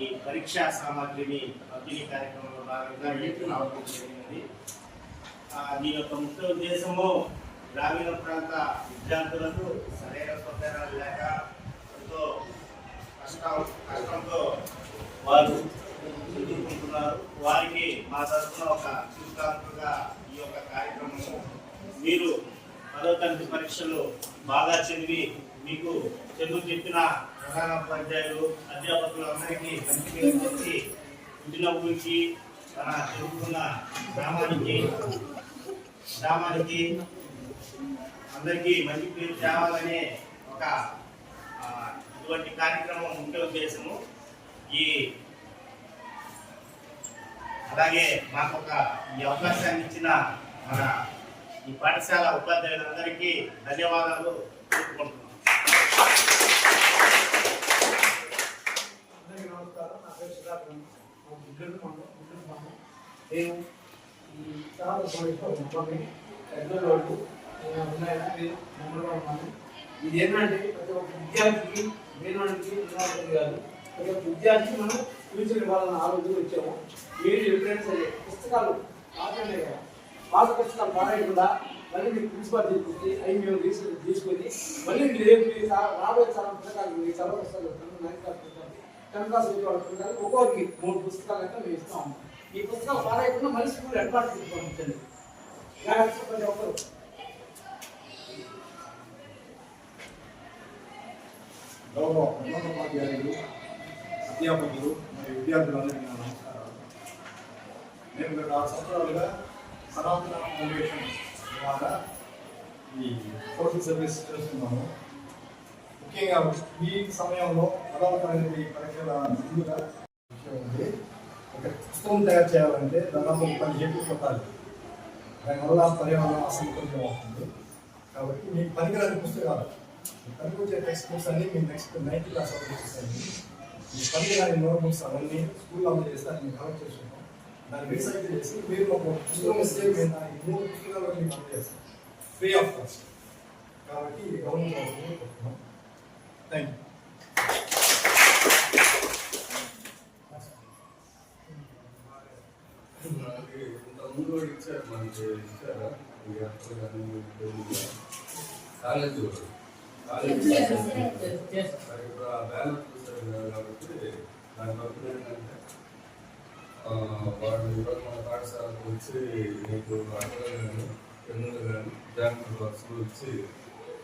ఈ పరీక్షా సామాగ్రిని పంపిణీ కార్యక్రమంలో భాగంగా రావడం జరిగినది. దీని యొక్క ముఖ్య ఉద్దేశము గ్రామీణ ప్రాంత విద్యార్థులకు సరైన సౌకర్యాలు లేక పరీక్షలు బాగా చదివి మీకు తెలుగు చెప్పిన ప్రధాన ఉపాధ్యాయులు అధ్యాపకులు అందరికీ మంచి పేరు తెచ్చి పుట్టిన తన చదువుకున్న గ్రామానికి గ్రామానికి అందరికీ మంచి పేరు తేవాలనే ఒక ఇటువంటి కార్యక్రమం ముఖ్య ఉద్దేశము. ఈ అలాగే మాకు ఒక ఈ అవకాశాన్ని ఇచ్చిన మన ఈ పాఠశాల ఉపాధ్యాయులందరికీ ధన్యవాదాలు తెలుపుకుంటున్నాం అందరికీ నమస్కారం. నేను ఈ చాలా సంవత్సరం పెద్దల వాళ్ళు వినాయకుడి నెంబర్గా ఉన్నాను ఇది ఏంటంటే ప్రతి ఒక్క విద్యార్థికి మేనవాడికి వినాయకుడి కాదు ప్రతి ఒక్క విద్యార్థికి మనం ఫ్యూచర్ ఇవ్వాలన్న ఆలోచన వచ్చాము. మీరు ఎప్పుడైనా సరే పుస్తకాలు పాతండే కదా పాత పుస్తకాలు మళ్ళీ మీకు ప్రిన్సిపాల్ తీసుకుంటే అవి మేము తీసుకుని తీసుకొని మళ్ళీ మీరు రేపు రాబోయే చాలా పుస్తకాలు ఈ చదవ పుస్తకాలు నైన్త్ క్లాస్ పుస్తకాలు ఒక్కొక్కరికి మూడు పుస్తకాలు అయితే మేము ఇస్తాం. ఈ పుస్తకాలు పాడేయకుండా మళ్ళీ స్కూల్ హెడ్ మాస్టర్ తీసుకుంటుంది ప్రతి ఒక్కరు గౌరవ ఉన్నతోపాధ్యాయులు అధ్యాపకులు మరియు విద్యార్థులందరికీ నమస్కారాలు. నేను గత ఆరు సంవత్సరాలుగా సనాతన ఫౌండేషన్ ద్వారా ఈ సోషల్ సర్వీస్ చేస్తున్నాము. ముఖ్యంగా ఈ సమయంలో పదవ తరగతి పరీక్షల ముందుగా విషయం ఉంది. ఒక పుస్తకం తయారు చేయాలంటే దాదాపు ఒక పది హేతులు కొట్టాలి. దానివల్ల పర్యావరణం అసంతుల్యం అవుతుంది కాబట్టి మీకు పనికిరాని పుస్తకాలు. పనికొచ్చే టెక్స్ట్ బుక్స్ అన్ని మీ నెక్స్ట్ నైన్త్ క్లాస్ వరకు వచ్చేసాయి మీ పనికిరాని నోట్ బుక్స్ అవన్నీ స్కూల్లో అమలు చేస్తే నేను కలెక్ట్ చేసుకుంటాం. దాన్ని రీసైకిల్ చేసి మీరు ఒక మూడు పుస్తకాలు మీకు అందజేస్తాం ఫ్రీ ఆఫ్ కాస్ట్ కాబట్టి గవర్నమెంట్ థ్యాంక్ యూ కూడా ఇచ్చారు మనకి ఇచ్చారా కాలేజీ. కాలేజీ బ్యానర్ చూసారు కాబట్టి దాని తరఫున ఏంటంటే ఆ, వాళ్ళు ఈరోజు మన పాఠశాలకు వచ్చి మీకు అట్టలు కానీ పెన్నులు కానీ జాగ్రత్త బాక్సులు వచ్చి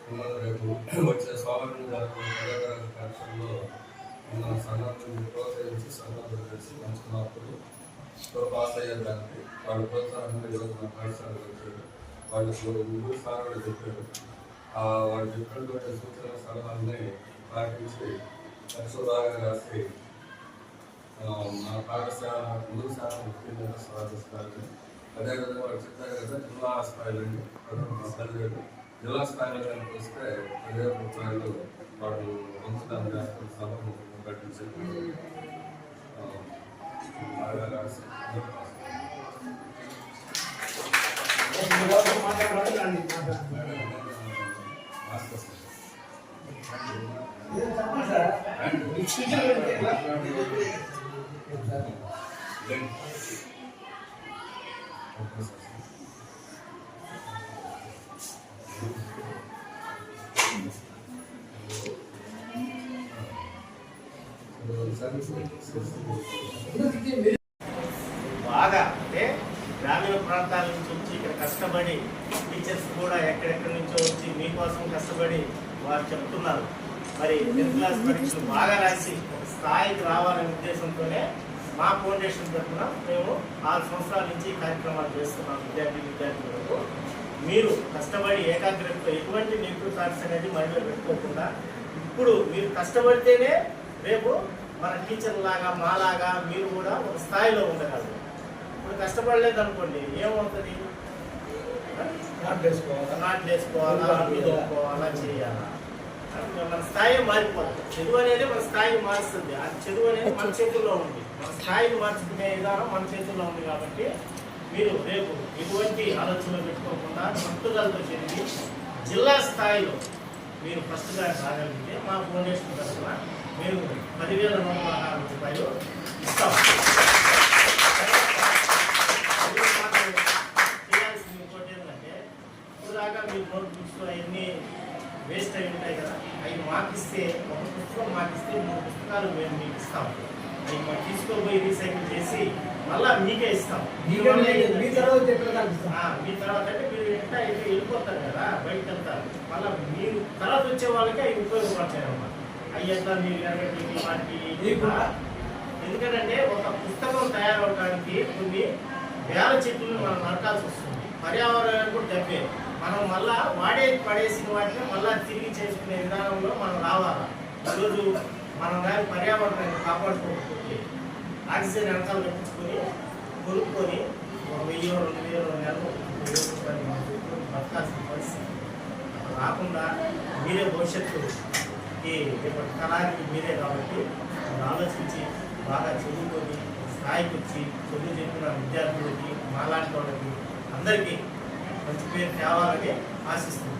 మిమ్మల్ని రేపు వచ్చే స్వామి జరగబోయే పదో తరగతి పరీక్షల్లో మిమ్మల్ని సన్నద్ధం ప్రోత్సహించి సన్నద్ధం చేసి మంచి మార్పులు సో పాస్ అయ్యేదానికి వాళ్ళు ప్రోత్సాహంగా ఈరోజు మన పాఠశాలకు వచ్చారు. వాళ్ళు ముందు సార్ కూడా చెప్పారు. వాళ్ళు చెప్పినటువంటి సూచన సలహాలని పాటించి పరీక్ష బాగా రాసి మన పాఠశాల ముందు శాతం ఉత్తీర్ణత సాధిస్తారని అదేవిధంగా వాళ్ళు చెప్పారు కదా జిల్లా స్థాయిలో పదివేలు జిల్లా స్థాయిలో కనుక వస్తే పదివేల రూపాయలు వాళ్ళు పొందుతాను చేస్తారు సభ కట్టించారు బాగా రాసి మాట్లాడాలి రండి, మాట్లాడండి. మాస్టర్స్. ఏం చెప్పండి సార్. బాగా అంటే గ్రామీణ ప్రాంతాల నుంచి వచ్చి ఇక్కడ కష్టపడి టీచర్స్ కూడా ఎక్కడెక్కడి నుంచో వచ్చి మీకోసం కష్టపడి వారు చెప్తున్నారు. మరి టెన్త్ క్లాస్ పరీక్షలు బాగా రాసి స్థాయికి రావాలనే ఉద్దేశంతోనే మా ఫౌండేషన్ తరఫున మేము ఆరు సంవత్సరాల నుంచి కార్యక్రమాలు చేస్తున్నాం విద్యార్థి విద్యార్థులకు మీరు కష్టపడి ఏకాగ్రతతో ఎటువంటి నెగిటివ్ థాట్స్ అనేది మైండ్లో పెట్టుకోకుండా ఇప్పుడు మీరు కష్టపడితేనే రేపు మన టీచర్ లాగా మాలాగా మీరు కూడా ఒక స్థాయిలో ఉండగలరు. ఇప్పుడు కష్టపడలేదు అనుకోండి ఏమవుతుంది? నాట్ చేసుకోవాలి నాట్లు వేసుకోవాలా మీద పోవాలా చేయాలా? మన స్థాయి మారిపోతుంది చదువు అనేది మన స్థాయిని మారుస్తుంది. ఆ చదువు అనేది మన చేతుల్లో ఉంది. మన స్థాయిని మార్చుకునే విధానం మన చేతుల్లో ఉంది కాబట్టి మీరు రేపు ఎటువంటి ఆలోచనలు పెట్టుకోకుండా పట్టుదలతో చదివి జిల్లా స్థాయిలో మీరు ఫస్ట్గా రాగలిగితే మా ఫౌండేషన్ తరఫున మేము పదివేల నూట రూపాయలు ఇస్తాం అది మాకు చేయాల్సింది ఇంకోటి ఏంటంటే ఇప్పుడుదాకా మీ నోట్ బుక్స్ అవన్నీ వేస్ట్ అయి ఉంటాయి కదా. అవి మాకిస్తే ఒక పుస్తకం మాకిస్తే మూడు పుస్తకాలు మేము మీకు ఇస్తాం. అవి మాకు తీసుకోపోయి రీసైకిల్ చేసి మళ్ళా మీకే ఇస్తాం. మీ తర్వాత మీ తర్వాత అంటే మీరు ఎట్లా అయితే వెళ్ళిపోతారు కదా బయటకు వెళ్తారు. మళ్ళీ మీరు తర్వాత వచ్చే వాళ్ళకి అవి ఉపయోగపడతాయి అన్నమాట అవి ఎట్లా మీరు ఎరగట్టి వాటికి ఎందుకంటే ఒక పుస్తకం తయారవడానికి కొన్ని వేల చెట్లు మనం నరకాల్సి వస్తుంది. పర్యావరణానికి కూడా దెబ్బే మనం మళ్ళా వాడే పడేసిన వాటిని మళ్ళా తిరిగి చేసుకునే విధానంలో మనం రావాలా. ఈరోజు మనం కానీ పర్యావరణాన్ని కాపాడుకోకపోతే ఆక్సిజన్ వెనకాల తెప్పించుకొని కొనుక్కొని ఒక వెయ్యి రెండు వేలు నెలలో వెయ్యి రూపాయలు మనం బతకాల్సిన పరిస్థితి. రాకుండా మీరే భవిష్యత్తు రేపటి తరానికి మీరే కాబట్టి ఆలోచించి బాగా చదువుకొని స్థాయికి వచ్చి చదువు చెప్పిన విద్యార్థులకి మాలాంటి వాళ్ళకి అందరికీ మీరు తేవాలని ఆశిస్తున్నాను